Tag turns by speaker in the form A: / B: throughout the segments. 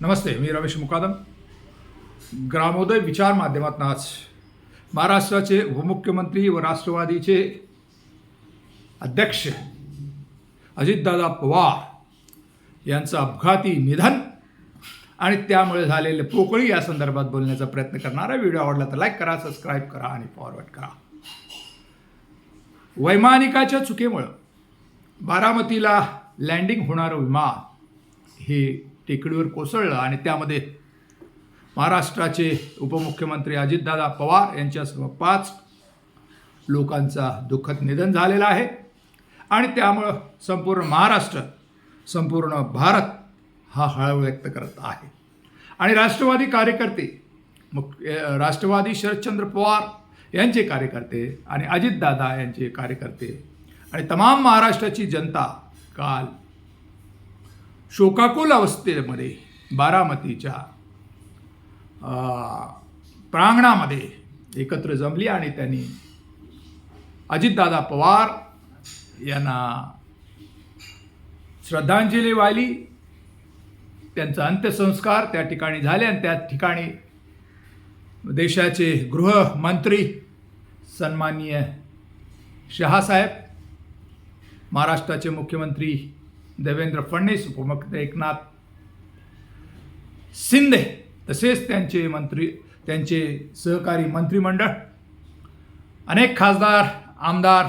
A: नमस्ते मी रमेश मुकादम. ग्रामोदय विचार माध्यमातून आज महाराष्ट्राचे उपमुख्यमंत्री व राष्ट्रवादीचे अध्यक्ष अजितदादा पवार यांचं अपघाती निधन आणि त्यामुळे झालेले पोकळी या संदर्भात बोलण्याचा प्रयत्न करणारा व्हिडिओ आवडला तर लाईक करा सबस्क्राईब करा आणि फॉरवर्ड करा. वैमानिकाच्या चुकीमुळं बारामतीला लँडिंग होणारं विमान हे टेकडीवर कोसळलं आणि त्यामध्ये महाराष्ट्राचे उपमुख्यमंत्री अजितदादा पवार यांच्यासह पाच लोकांचा दुःखद निधन झालेलं आहे. आणि त्यामुळं संपूर्ण महाराष्ट्र संपूर्ण भारत हा हळहळ व्यक्त करत आहे. आणि राष्ट्रवादी कार्यकर्ते मुख राष्ट्रवादी शरदचंद्र पवार यांचे कार्यकर्ते आणि अजितदादा यांचे कार्यकर्ते आणि तमाम महाराष्ट्राची जनता काल शोकाकुल अवस्थेमध्ये बारामतीच्या प्रांगणामध्ये एकत्र जमली आणि त्यांनी अजितदादा पवार यांना श्रद्धांजली वाहिली. त्यांचा अंत्यसंस्कार त्या ठिकाणी झाले आणि त्या ठिकाणी देशाचे गृहमंत्री सन्माननीय शहासाहेब महाराष्ट्राचे मुख्यमंत्री देवेंद्र फडणवीस उपमुख्यमंत्री एकनाथ शिंदे तसेच त्यांचे मंत्री त्यांचे सहकारी मंत्रिमंडळ अनेक खासदार आमदार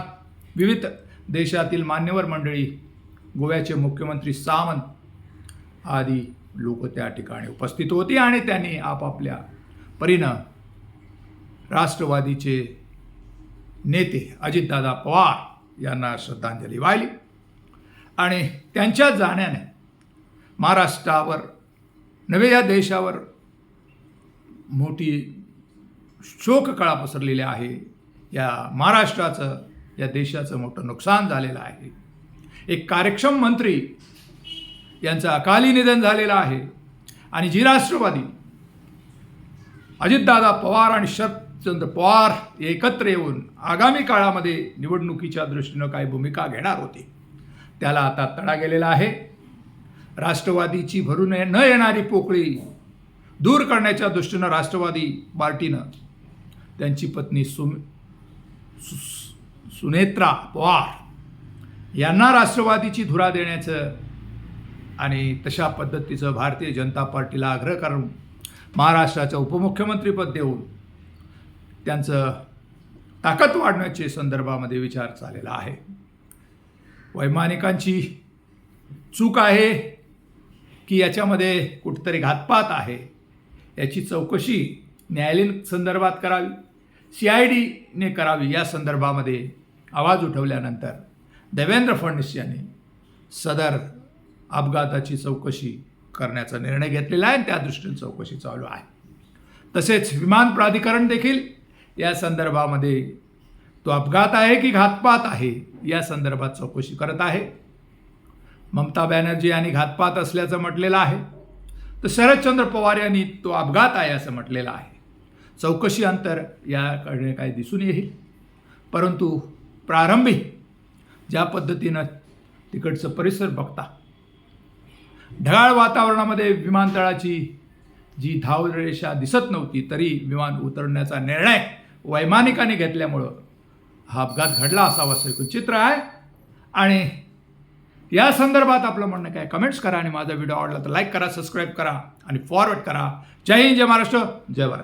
A: विविध देशातील मान्यवर मंडळी गोव्याचे मुख्यमंत्री सावंत आदी लोक त्या ठिकाणी उपस्थित होती आणि त्यांनी आपापल्या परीनं राष्ट्रवादीचे नेते अजितदादा पवार यांना श्रद्धांजली वाहिली. आणि त्यांच्या जाण्याने महाराष्ट्रावर नवे या देशावर मोठी शोककळा पसरलेली आहे. या महाराष्ट्राचं या देशाचं मोठं नुकसान झालेलं आहे. एक कार्यक्षम मंत्री यांचं अकाली निधन झालेलं आहे. आणि जी राष्ट्रवादी अजितदादा पवार आणि शरदचंद्र पवार एकत्र येऊन आगामी काळामध्ये निवडणुकीच्या दृष्टीनं काही भूमिका घेणार होती. त्याला आता तडा गेलेला आहे. राष्ट्रवादीची भरून न येणारी पोकळी दूर करण्याच्या दृष्टीनं राष्ट्रवादी पार्टीनं त्यांची पत्नी सुम सु- सुनेत्रा पवार यांना राष्ट्रवादीची धुरा देण्याचं आणि तशा पद्धतीचं भारतीय जनता पार्टीला आग्रह करून महाराष्ट्राचं उपमुख्यमंत्रीपद देऊन त्यांचं ताकद वाढण्याचे संदर्भामध्ये विचार चाललेला आहे. वैमानिकांची चूक आहे की याच्यामध्ये कुठंतरी घातपात आहे याची चौकशी न्यायालयीन संदर्भात करावी सी आय डीने करावी या संदर्भामध्ये आवाज उठवल्यानंतर देवेंद्र फडणवीस यांनी सदर अपघाताची चौकशी करण्याचा निर्णय घेतलेला आहे आणि त्या दृष्टीने चौकशी चालू आहे. तसेच विमान प्राधिकरण देखील या संदर्भामध्ये तो अपघात आहे की घातपात आहे या संदर्भात चौकशी करत आहे. ममता बॅनर्जी यांनी घातपात असल्याचं म्हटलेलं आहे. तर शरदचंद्र पवार यांनी तो अपघात आहे असं म्हटलेलं आहे. चौकशी अंतर याकडे काय दिसून येईल. परंतु प्रारंभी ज्या पद्धतीनं तिकडचं परिसर बघता ढगाळ वातावरणामध्ये विमानतळाची जी धावरेषा दिसत नव्हती तरी विमान उतरण्याचा निर्णय वैमानिकाने घेतल्यामुळं हा अपघात घडला असावा असं एकूण चित्र आहे. आणि या संदर्भात आपलं म्हणणं काय? कमेंट्स करा आणि माझा व्हिडिओ आवडला तर लाईक करा सबस्क्राईब करा आणि फॉरवर्ड करा. जय हिंद जय महाराष्ट्र जय भारत.